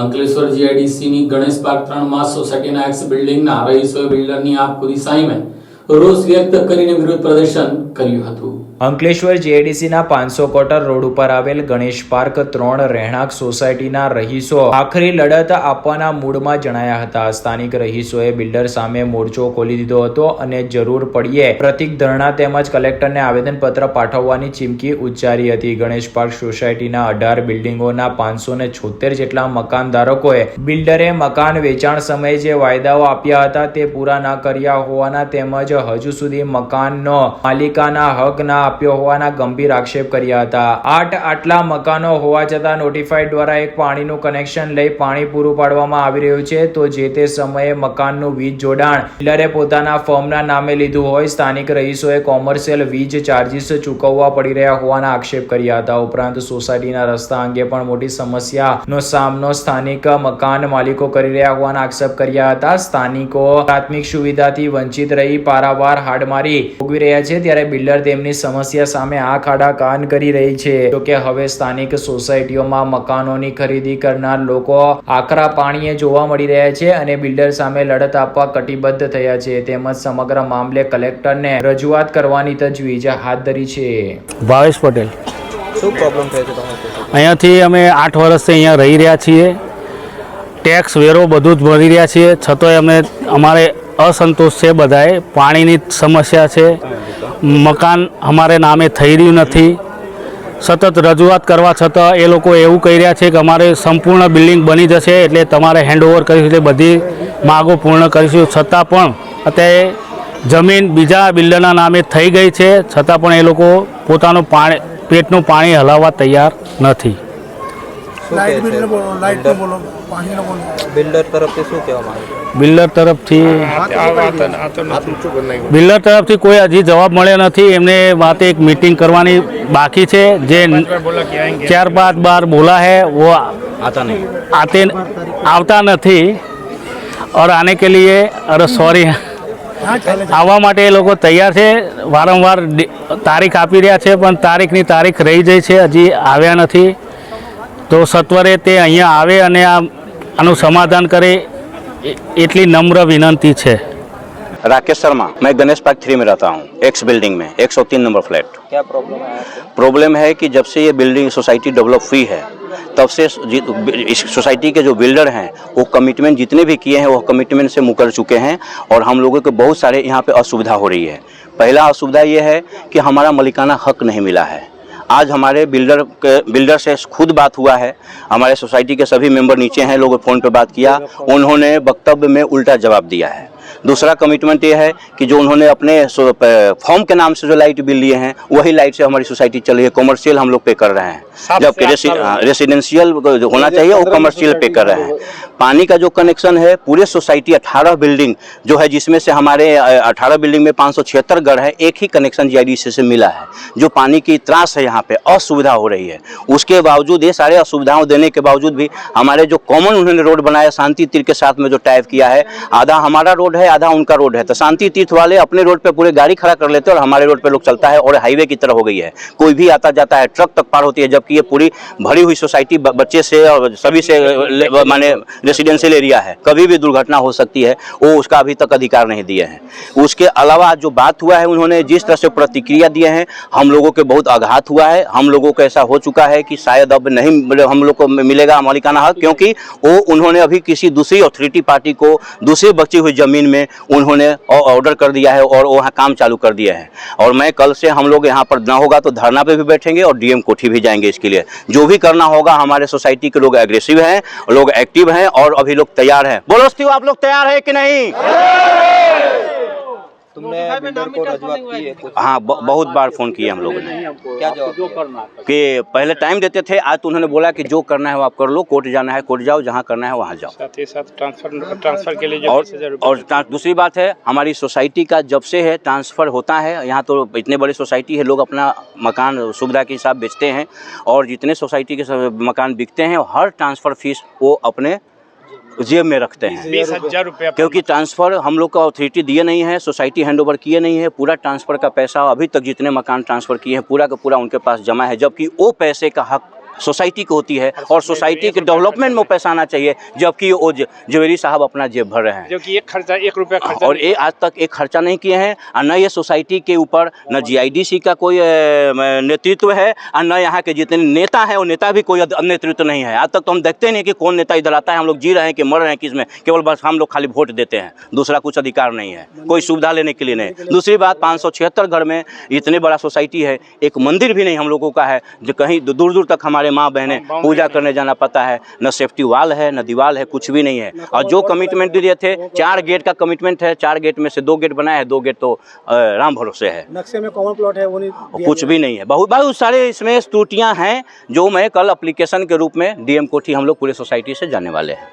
Ankleshwar જીઆઈડીસીની Ganesh park ત્રણમાં સોસાયટીના x બિલ્ડિંગના રહીશોએ બિલ્ડરની પૂરી સામે રોષ વ્યક્ત કરીને વિરોધ પ્રદર્શન કર્યું હતું. અંકલેશ્વર જીઆઈડીસીના પાંચસો કોટર રોડ ઉપર આવેલ ગણેશ પાર્ક ત્રણ રહેણાંક સોસાયટીના રહીશો આખરી લડત આપવાના મૂડમાં જણાયા હતા. સ્થાનિક રહીશોએ બિલ્ડર સામે મોરચો ખોલી દીધો હતો અને જરૂર પડીએ પ્રતિક ધરણા તેમજ કલેક્ટરને આવેદનપત્ર પાઠવવાની ચીમકી ઉચ્ચારી હતી. ગણેશ પાર્ક સોસાયટીના અઢાર બિલ્ડિંગોના પાંચસો ને છોતેર જેટલા મકાન ધારકોએ બિલ્ડરે મકાન વેચાણ સમયે જે વાયદાઓ આપ્યા હતા તે પૂરા ના કર્યા હોવાના તેમજ હજુ સુધી મકાનનો માલિકાના હક ના આપ્યો હોવાના ગંભીર આક્ષેપ કર્યા હતા. આઠ આટલા મકાનો હોવા છતાં નોટિફાઈડ દ્વારા એક પાણીનું કનેક્શન લઈ પાણી પૂરું પાડવામાં આવી રહ્યું છે. તો જે તે સમયે મકાનનું વીજ જોડાણ બિલ્ડરે પોતાના ફર્મના નામે લીધું હોય, સ્થાનિક રહીશોએ કોમર્શિયલ વીજ ચાર્જિસ ચૂકવવા પડી રહ્યા હોવાના આક્ષેપ કર્યા હતા. ઉપરાંત સોસાયટીના રસ્તા અંગે પણ મોટી સમસ્યાનો સામનો સ્થાનિક મકાન માલિકો કરી રહ્યા હોવાના આક્ષેપ કર્યા હતા. સ્થાનિકો પ્રાથમિક સુવિધાથી વંચિત રહી પારાવાર હાડમારી ભોગવી રહ્યા છે. ત્યારે બિલ્ડર તેમની સમસ્યા સામે આંખ આડા કાન કરી રહી છે. જોકે હવે સ્થાનિક સોસાયટીઓમાં મકાનોની ખરીદી કરનાર લોકો આકરા પાણીએ જોવા મળી રહ્યા છે અને બિલ્ડર સામે લડત આપવા કટિબદ્ધ થયા છે. તેમજ સમગ્ર મામલે કલેક્ટરને રજૂઆત કરવાની તજવીજ હાથ ધરી છે. ભાવેશ પટેલ. શું પ્રોબ્લેમ થયો છે અહીંયાથી અમે આઠ વર્ષથી અહીંયા રહી રહ્યા છીએ. ટેક્સ વેરો બધું જ ભરી રહ્યા છીએ. છતાંય અમે અમારે અસંતોષ છે બધાએ. પાણીની સમસ્યા છે. મકાન અમારે નામે થઈ રહ્યું નથી. સતત રજૂઆત કરવા છતાં એ લોકો એવું કહી રહ્યા છે કે અમારે સંપૂર્ણ બિલ્ડિંગ બની જશે એટલે તમારે હેન્ડઓવર કરીશું એટલે બધી માગો પૂર્ણ કરીશું. છતાં પણ અત્યારે જમીન બીજા બિલ્ડરના નામે થઈ ગઈ છે. છતાં પણ એ લોકો પોતાનું પાણી, પેટનું પાણી હલાવવા તૈયાર નથી. લાઇટ કહે છે બિલને બોલો લાઇટનો બોલો પાણીનો બોલો બિલ્ડર તરફથી શું કહેવા માંગે છે બિલ્ડર તરફથી બિલ્ડર તરફથી કોઈ હજી જવાબ મળ્યો નથી એમને વાત એક मीटिंग करवानी बाकी છે જે ચાર પાંચ બાર બોલા है वो आता नहीं आते આવતા નથી और आने के लिए अरे सॉरी હા ચાલે છે આવવા માટે એ લોકો તૈયાર છે વારંવાર ડે- તારીખ આપી રહ્યા છે પણ તારીખની તારીખ રહી જાય છે હજી આવ્યા નથી તો સત્વરે તે અહીંયા આવે અને આ આનું સમાધાન કરે એ- એટલી નમ્ર વિનંતી છે राकेश शर्मा मैं गणेश पार्क थ्री में रहता हूँ एक्स बिल्डिंग में एक सौ तीन नंबर फ्लैट क्या प्रॉब्लम है आपको प्रॉब्लम है कि जब से ये बिल्डिंग सोसाइटी डेवलप हुई है तब से जि- इस सोसाइटी के जो बिल्डर हैं वो कमिटमेंट जितने भी किए हैं वो कमिटमेंट से मुकर चुके हैं और हम लोगों को बहुत सारे यहाँ पे असुविधा हो रही है पहला असुविधा ये है कि हमारा मलिकाना हक नहीं मिला है आज हमारे बिल्डर के बिल्डर से खुद बात हुआ है। हमारे सोसाइटी के सभी मेंबर नीचे हैं लोगों फ़ोन पर बात किया। उन्होंने वक्तव्य में उल्टा जवाब दिया है। दूसरा कमिटमेंट ये है कि जो उन्होंने अपने फॉर्म के नाम से जो लाइट बिल लिए हैं वही लाइट से हमारी सोसाइटी चल रही है। कॉमर्शियल हम लोग पे कर रहे हैं। जबकि रेसि- हाँ, रेसिडेंशियल जो होना चाहिए वो कमर्शियल पे कर रहे हैं पानी का जो कनेक्शन है पूरे सोसाइटी 18 बिल्डिंग जो है जिसमें से हमारे 18 बिल्डिंग में पाँच घर है एक ही कनेक्शन जीआईडीसी से मिला है। जो पानी की त्रास है यहाँ पे असुविधा हो रही है। उसके बावजूद ये सारे असुविधाओं देने के बावजूद भी हमारे जो कॉमन उन्होंने रोड बनाया शांति तीर्थ के साथ में जो टाइप किया है आधा हमारा रोड है आधा उनका रोड है। तो शांति तीर्थ वाले अपने रोड पे पूरे गाड़ी खड़ा कर लेते हैं और हमारे रोड पे लोग चलता है और हाईवे की तरह हो गई है। कोई भी आता जाता है, ट्रक तक पार होती है, जबकि ये पूरी भरी हुई सोसाइटी बच्चे से और सभी से माने रेसिडेंशियल एरिया है। कभी भी दुर्घटना हो सकती है, वो उसका अभी तक अधिकार नहीं दिए हैं। उसके अलावा जो बात हुआ है, उन्होंने जिस तरह से प्रतिक्रिया दिए हैं, हम लोगों के बहुत आघात हुआ है। हम लोगों को ऐसा हो चुका है कि शायद अब नहीं हम लोग को मिलेगा मालिकाना हक, क्योंकि वो, उन्होंने अभी किसी दूसरी अथॉरिटी पार्टी को, दूसरी बची हुई ज़मीन में उन्होंने ऑर्डर कर दिया है और वहाँ काम चालू कर दिया है। और मैं कल से हम लोग यहाँ पर ना होगा तो धरना पे भी बैठेंगे और डीएम कोठी भी जाएँगे इसके लिए। जो भी करना होगा, हमारे सोसाइटी के लोग एग्रेसिव हैं, लोग एक्टिव हैं और अभी लोग तैयार हैं। बोलो आप लोग तैयार है कि नहीं तुमने बिल्डर को रजूआत की है कुछ हाँ बहुत बार फ़ोन किए हम लोगों ने। क्या जवाब कि पहले टाइम देते थे आज तो उन्होंने बोला कि जो करना है वो आप कर लो कोर्ट जाना है कोर्ट जाओ जहाँ करना है वहाँ जाओ। साथ ही साथ ट्रांसफ़र ट्रांसफ़र के लिए और और दूसरी बात है हमारी सोसाइटी का जब से है ट्रांसफ़र होता है यहाँ तो इतने बड़ी सोसाइटी है लोग अपना मकान सुविधा के हिसाब बेचते हैं और जितने सोसाइटी के मकान बिकते हैं हर ट्रांसफ़र फ़ीस वो अपने जेब में रखते हैं। बीस हज़ार रुपया क्योंकि ट्रांसफ़र हम लोग का अथॉरिटी दिए नहीं है सोसाइटी हैंडओवर किए नहीं है पूरा ट्रांसफ़र का पैसा अभी तक जितने मकान ट्रांसफ़र किए हैं पूरा का पूरा उनके पास जमा है जबकि वो पैसे का हक सोसाइटी को होती है और सोसाइटी के डेवलपमेंट में पैसा आना चाहिए जबकि वो जवेरी साहब अपना जेब भर रहे हैं। जो कि एक खर्चा एक रुपया खर्चा और ये आज तक एक खर्चा नहीं किए हैं और न ये सोसाइटी के ऊपर न जीआईडीसी का कोई नेतृत्व है और न यहाँ के जितने नेता हैं वो नेता भी कोई नेतृत्व नहीं है। आज तक तो हम देखते नहीं कि कौन नेता इधर आता है हम लोग जी रहे हैं कि मर रहे हैं किसमें केवल बस हम लोग खाली वोट देते हैं दूसरा कुछ अधिकार नहीं है कोई सुविधा लेने के लिए नहीं। दूसरी बात पाँच घर में इतने बड़ा सोसाइटी है एक मंदिर भी नहीं हम लोगों का है जो कहीं दूर दूर तक हमारे माँ बहने पूजा करने जाना पता है। न सेफ्टी वाल है न दीवाल है कुछ भी नहीं है। और जो कमिटमेंट दिए थे चार गेट का कमिटमेंट है चार गेट में से दो गेट बनाया है दो गेट तो राम भरोसे है। नक्शे में कॉमन प्लॉट है वो नहीं कुछ भी नहीं है। बहुत बहुत सारे इसमें त्रुटियाँ हैं जो मैं कल अप्लीकेशन के रूप में डीएम कोठी हम लोग पूरे सोसाइटी से जाने वाले हैं।